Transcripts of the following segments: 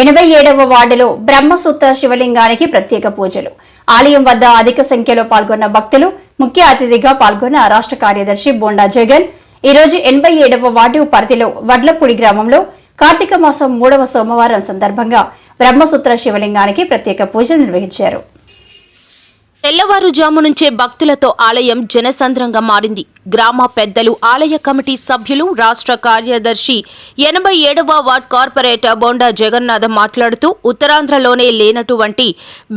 ఎనభై ఏడవ వార్డులో బ్రహ్మసూత్ర శివలింగానికి ప్రత్యేక పూజలు. ఆలయం వద్ద అధిక సంఖ్యలో పాల్గొన్న భక్తులు ముఖ్య అతిథిగా పాల్గొన్న రాష్ట్ర కార్యదర్శి బోండా జగన్ ఈ రోజు ఎనభై ఏడవ వార్డు పరిధిలో వడ్లపూడి గ్రామంలో కార్తీక మాసం మూడవ సోమవారం సందర్భంగా బ్రహ్మసూత్ర శివలింగానికి ప్రత్యేక పూజలు నిర్వహించారు. తెల్లవారుజాము నుంచే భక్తులతో ఆలయం జనసంద్రంగా మారింది. గ్రామ పెద్దలు ఆలయ కమిటీ సభ్యులు రాష్ట్ర కార్యదర్శి ఎనభై ఏడవ వార్డ్ కార్పొరేటర్ బొండా జగన్నాథ్ మాట్లాడుతూ ఉత్తరాంధ్రలోనే లేనటువంటి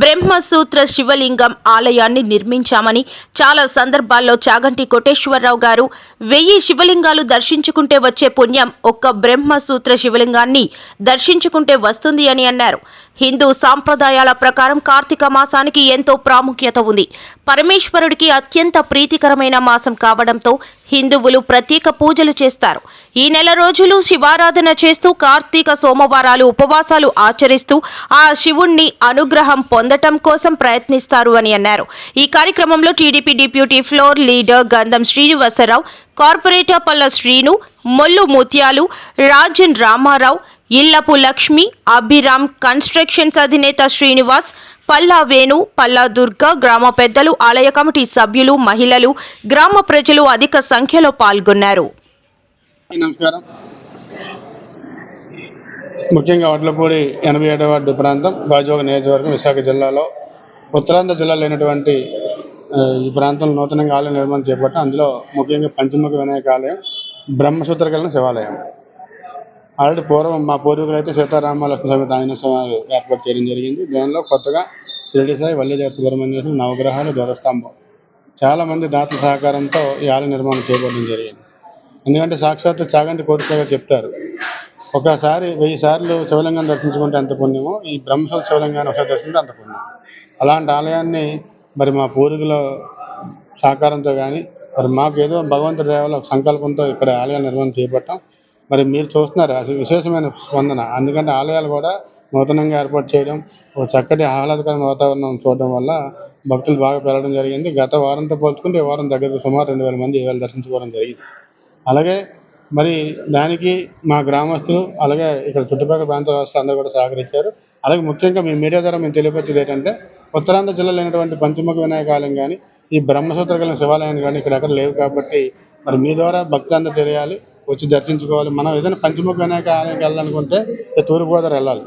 బ్రహ్మసూత్ర శివలింగం ఆలయాన్ని నిర్మించామని చాలా సందర్భాల్లో చాగంటి కోటేశ్వరరావు గారు వెయ్యి శివలింగాలు దర్శించుకుంటే వచ్చే పుణ్యం ఒక్క బ్రహ్మసూత్ర శివలింగాన్ని దర్శించుకుంటే వస్తుంది అని అన్నారు. హిందూ సాంప్రదాయాల ప్రకారం కార్తీక మాసానికి ఎంతో ప్రాముఖ్యత ఉంది. పరమేశ్వరుడికి అత్యంత ప్రీతికరమైన మాసం కావడంతో హిందువులు ప్రత్యేక పూజలు చేస్తారు. ఈ నెల రోజులు శివారాధన చేస్తూ కార్తీక సోమవారాలు ఉపవాసాలు ఆచరిస్తూ ఆ శివుణ్ణి అనుగ్రహం పొందటం కోసం ప్రయత్నిస్తారు అని అన్నారు. ఈ కార్యక్రమంలో TDP deputy floor leader Gandham Srinivasarao corporator Palla Srinu Mollu Mutyalu Rajan Ramarao Illapu Lakshmi Abhiram constructions అధినేత శ్రీనివాస్ పల్లా వేణు పల్లా దుర్గ గ్రామ పెద్దలు ఆలయ కమిటీ సభ్యులు మహిళలు గ్రామ ప్రజలు అధిక సంఖ్యలో పాల్గొన్నారు. నమస్కారం. ముఖ్యంగా వడ్లపూడి ఎనభై ఏడవ వార్డు ప్రాంతం గాజువాక నియోజకవర్గం విశాఖ జిల్లాలో ఉత్తరాంధ్ర జిల్లాలో అయినటువంటి ఈ ప్రాంతంలో నూతనంగా ఆలయ నిర్మాణం చేపట్టాం అందులో ముఖ్యంగా పంచముఖ వినాయక ఆలయం బ్రహ్మసూత్ర శివాలయం. ఆల్రెడీ పూర్వం మా పూర్వీకులు అయితే సీతారామ లక్ష్మణ సమేత ఆంజనేయ స్వామి ఏర్పాటు చేయడం జరిగింది. దానిలో కొత్తగా షిరిడి సాయి వల్లిదేవ సుబ్రహ్మణ్యేశ్వర నవగ్రహాలు ధ్వజస్తంభం. చాలామంది దాతల సహకారంతో ఈ ఆలయ నిర్మాణం చేయబడడం జరిగింది. ఎందుకంటే సాక్షాత్తు చాగంటి కోటిక చెప్తారు ఒకసారి వెయ్యి సార్లు శివలింగం దర్శించుకుంటే ఎంత పుణ్యమో ఈ బ్రహ్మసూత్ర శివలింగాన్ని ఒకసారి దర్శించుకుంటే అంత పుణ్యం. అలాంటి ఆలయాన్ని మరి మా పూర్వీకుల సహకారంతో కానీ మరి మాకు ఏదో భగవంతుడి దేవాల సంకల్పంతో ఇక్కడ ఆలయాన్ని నిర్మాణం చేపట్టాం. మరి మీరు చూస్తున్నారు అసలు విశేషమైన స్పందన. ఎందుకంటే ఆలయాలు కూడా నూతనంగా ఏర్పాటు చేయడం ఒక చక్కటి ఆహ్లాదకరమైన వాతావరణం చూడడం వల్ల భక్తులు బాగా పెరగడం జరిగింది. గత వారంతో పోల్చుకుంటే ఈ వారం దగ్గర సుమారు రెండు వేల మంది వేలు దర్శించుకోవడం జరిగింది. అలాగే మరి దానికి మా గ్రామస్తులు అలాగే ఇక్కడ చుట్టుపక్కల ప్రాంత వ్యవస్థ అందరూ కూడా సహకరించారు. అలాగే ముఖ్యంగా మీ మీడియా ద్వారా మేము తెలియపరిచేది ఏంటంటే ఉత్తరాంధ్ర జిల్లాలో అయినటువంటి పంచముఖ వినాయకాలయం కానీ ఈ బ్రహ్మసూత్ర కలిగిన శివాలయం కానీ ఇక్కడ ఎక్కడ లేవు కాబట్టి మరి మీ ద్వారా భక్తులందరూ తెలియాలి. వచ్చి దర్శించుకోవాలి. మనం ఏదైనా పంచముఖ వినాయక ఆలయంకి వెళ్ళాలనుకుంటే తూర్పుగోదావరి వెళ్ళాలి.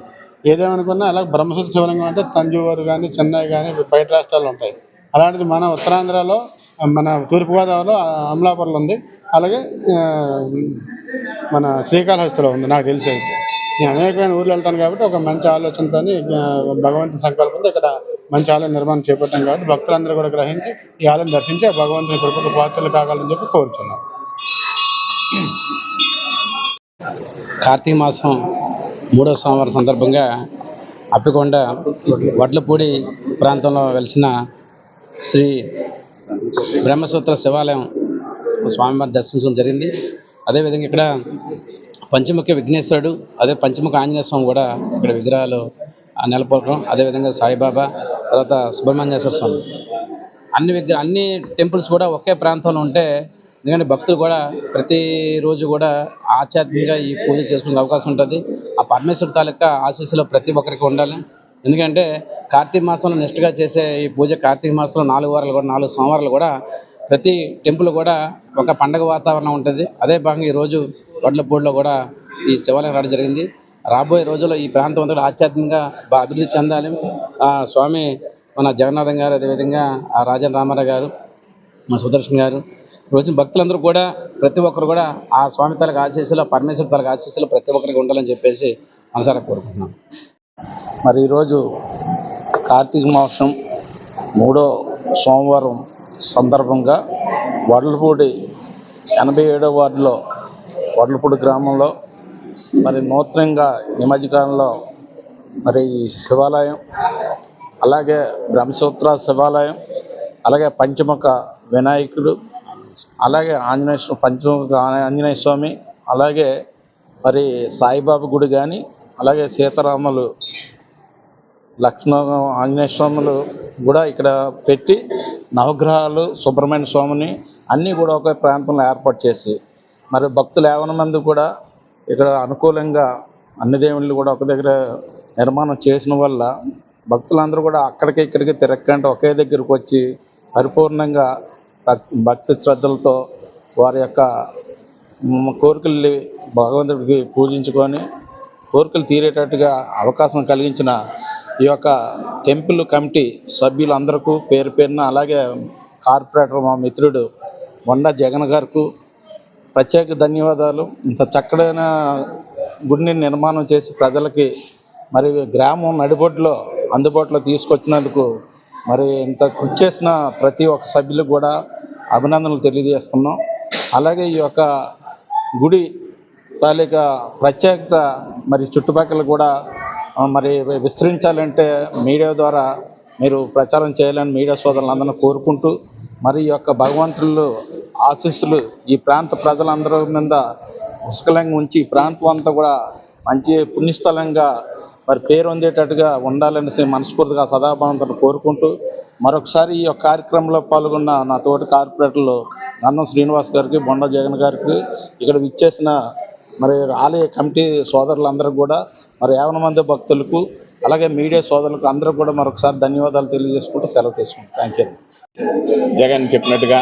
ఏదేమనుకున్నా అలాగే బ్రహ్మసూత్ర శివలింగం అంటే తంజావూరు కానీ చెన్నై కానీ బయట రాష్ట్రాలు ఉంటాయి. అలాంటిది మన ఉత్తరాంధ్రలో మన తూర్పుగోదావరిలో అమలాపురంలో ఉంది. అలాగే మన శ్రీకాళహస్తిలో ఉంది నాకు తెలిసి అయితే. నేను అనేకమైన ఊర్లు వెళ్తాను కాబట్టి ఒక మంచి ఆలోచనతో భగవంతుని సంకల్పంతో ఇక్కడ మంచి ఆలయం నిర్మాణం చేపట్టాం కాబట్టి భక్తులందరూ కూడా గ్రహించి ఈ ఆలయం దర్శించి భగవంతుని కృపకు పాత్రలు కావాలని చెప్పి కోరుతున్నాం కార్తీక మాసం మూడో సోమవారం సందర్భంగా అప్పికొండ వడ్లపూడి ప్రాంతంలో వెలిసిన శ్రీ బ్రహ్మసూత్ర శివాలయం స్వామివారి దర్శించడం జరిగింది. అదేవిధంగా ఇక్కడ పంచముఖ విఘ్నేశ్వరుడు అదే పంచముఖ ఆంజనేయ స్వామి కూడా ఇక్కడ విగ్రహాలు ఆ, నెలకొల్పడం అదేవిధంగా సాయిబాబా తర్వాత సుబ్రహ్మణ్యేశ్వర స్వామి. అన్ని విగ్రహ అన్ని టెంపుల్స్ కూడా ఒకే ప్రాంతంలో ఉంటే ఎందుకంటే భక్తులు కూడా ప్రతిరోజు కూడా ఆధ్యాత్మికంగా ఈ పూజ చేసుకునే అవకాశం ఉంటుంది. ఆ పరమేశ్వర తాలూకా ఆశీస్సులో ప్రతి ఒక్కరికి ఉండాలి. ఎందుకంటే కార్తీక మాసంలో నెక్స్ట్గా చేసే ఈ పూజ కార్తీక మాసంలో నాలుగు వారాలు కూడా నాలుగు సోమవారాలు కూడా ప్రతి టెంపుల్ కూడా ఒక పండగ వాతావరణం ఉంటుంది. అదే భాగంగా ఈరోజు వడ్లపూడిలో కూడా ఈ శివాలయం రావడం జరిగింది. రాబోయే రోజుల్లో ఈ ప్రాంతం అంతా కూడా ఆధ్యాత్మికంగా బాగా అభివృద్ధి చెందాలి. ఆ స్వామి మన జగన్నాథం గారు అదేవిధంగా ఆ రాజన్ రామారావు గారు మా సుదర్శన్ గారు రోజు భక్తులందరూ కూడా ప్రతి ఒక్కరు కూడా ఆ స్వామి తలకు ఆశీస్సులు పరమేశ్వర తలకు ఆశీస్సులు ప్రతి ఒక్కరికి ఉండాలని చెప్పేసి మనసారా కోరుకుంటున్నాం. మరి ఈరోజు కార్తీక మాసం మూడో సోమవారం సందర్భంగా వడ్లపూడి ఎనభై ఏడో వార్డులో వడ్లపూడి గ్రామంలో మరి నూతనంగా ఈ మధ్యకాలంలో మరి ఈ శివాలయం అలాగే బ్రహ్మసూత్ర శివాలయం అలాగే పంచముఖ వినాయకుడు అలాగే ఆంజనేయ స్వామి పంచముఖ ఆంజనేయ స్వామి అలాగే మరి సాయిబాబా గుడి కానీ అలాగే సీతారాములు లక్ష్మణ ఆంజనేయ స్వాములు కూడా ఇక్కడ పెట్టి నవగ్రహాలు సుబ్రహ్మణ్య స్వామిని అన్నీ కూడా ఒక ప్రాంతంలో ఏర్పాటు చేసి మరి భక్తులు ఏవన మంది కూడా ఇక్కడ అనుకూలంగా అన్ని దేవుళ్ళు కూడా ఒక దగ్గర నిర్మాణం చేసిన వల్ల భక్తులందరూ కూడా అక్కడికి ఇక్కడికి తిరగకుండా ఒకే దగ్గరికి వచ్చి పరిపూర్ణంగా భక్తి శ్రద్ధలతో వారి యొక్క కోరికల్ని భగవంతుడికి పూజించుకొని కోరికలు తీరేటట్టుగా అవకాశం కలిగించిన ఈ యొక్క టెంపుల్ కమిటీ సభ్యులందరికీ పేరు పేరున అలాగే కార్పొరేటర్ మా మిత్రుడు వండా జగన్ గారికి ప్రత్యేక ధన్యవాదాలు. ఇంత చక్కడైన గుడిని నిర్మాణం చేసి ప్రజలకి మరి గ్రామం నడిబొడ్లో అందుబాటులో తీసుకొచ్చినందుకు మరి ఇంత కృషి చేసిన ప్రతి ఒక్క సభ్యులకు కూడా అభినందనలు తెలియజేస్తున్నాం. అలాగే ఈ యొక్క గుడి తాలూకా ప్రత్యేకత మరి చుట్టుపక్కల కూడా మరి విస్తరించాలంటే మీడియా ద్వారా మీరు ప్రచారం చేయాలని మీడియా సోదరులందరినీ కోరుకుంటూ మరి ఈ యొక్క భగవంతులు ఆశీస్సులు ఈ ప్రాంత ప్రజలందరి మీద పుష్కలంగా ఉంచి ఈ ప్రాంతం అంతా కూడా మంచి పుణ్యస్థలంగా మరి పేరు పొందేటట్టుగా ఉండాలనేసి మనస్ఫూర్తిగా సదాభావంతో కోరుకుంటూ మరొకసారి ఈ యొక్క కార్యక్రమంలో పాల్గొన్న నా తోటి కార్పొరేటర్లు గన్నం శ్రీనివాస్ గారికి బొండ జగన్ గారికి ఇక్కడ విచ్చేసిన మరి ఆలయ కమిటీ సోదరులందరికీ కూడా మరి యావన మంది భక్తులకు అలాగే మీడియా సోదరులకు అందరూ కూడా మరొకసారి ధన్యవాదాలు తెలియజేసుకుంటూ సెలవు తీసుకుంటాం థ్యాంక్ యూ జగన్ చెప్పినట్టుగా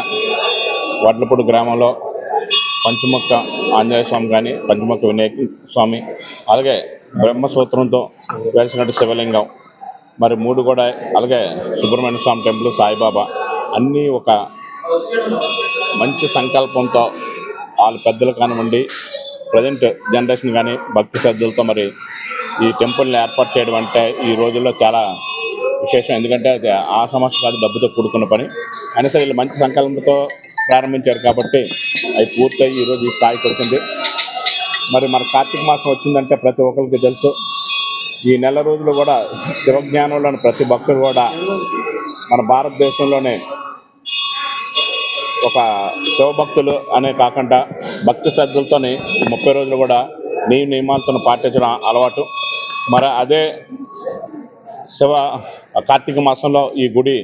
వడ్లపూడి గ్రామంలో పంచముఖ ఆంజనేయ స్వామి కానీ పంచముఖ వినాయక స్వామి అలాగే బ్రహ్మసూత్రంతో వెలిసినట్టు శివలింగం. మరి మూడు కూడా అలాగే సుబ్రహ్మణ్య స్వామి టెంపుల్ సాయిబాబా. అన్నీ ఒక మంచి సంకల్పంతో వాళ్ళ పెద్దలు కానివ్వండి ప్రజెంట్ జనరేషన్ కానీ భక్తి శ్రద్ధలతో మరి ఈ టెంపుల్ని ఏర్పాటు చేయడం అంటే ఈ రోజుల్లో చాలా విశేషం. ఎందుకంటే అది ఆ సమస్య కాదు డబ్బుతో కూడుకున్న పని. అయినా సరే వీళ్ళు మంచి సంకల్పంతో ప్రారంభించారు కాబట్టి అవి పూర్తయి ఈరోజు ఈ స్థాయికి వచ్చింది. మరి మన కార్తీక మాసం వచ్చిందంటే ప్రతి ఒక్కరికి తెలుసు. ఈ నెల రోజులు కూడా శివజ్ఞానంలోని ప్రతి భక్తులు కూడా మన భారతదేశంలోనే ఒక శివభక్తులు అనే కాకుండా భక్తి శ్రద్ధలతోని ముప్పై రోజులు కూడా నియమ నియమాలతో పాటించడం అలవాటు. మరి అదే శివ కార్తీక మాసంలో ఈ గుడి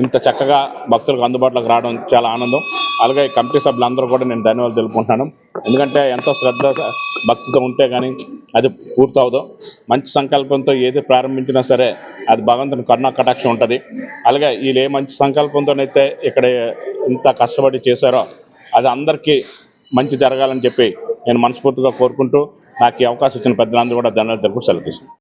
ఇంత చక్కగా భక్తులకు అందుబాటులోకి రావడం చాలా ఆనందం. అలాగే ఈ కమిటీ సభ్యులందరూ కూడా నేను ధన్యవాదాలు తెలుపుకుంటున్నాను. ఎందుకంటే ఎంతో శ్రద్ధ భక్తితో ఉంటే కానీ అది పూర్తవదు. మంచి సంకల్పంతో ఏది ప్రారంభించినా సరే అది భగవంతుని కరుణా కటాక్షం ఉంటుంది. అలాగే వీళ్ళు ఏ మంచి సంకల్పంతోనైతే ఇక్కడ ఇంత కష్టపడి చేశారో అది అందరికీ మంచి జరగాలని చెప్పి నేను మనస్ఫూర్తిగా కోరుకుంటూ నాకు ఈ అవకాశం ఇచ్చిన పెద్దలందరూ కూడా ధన్యవాదాలు తెలుపు సెలవు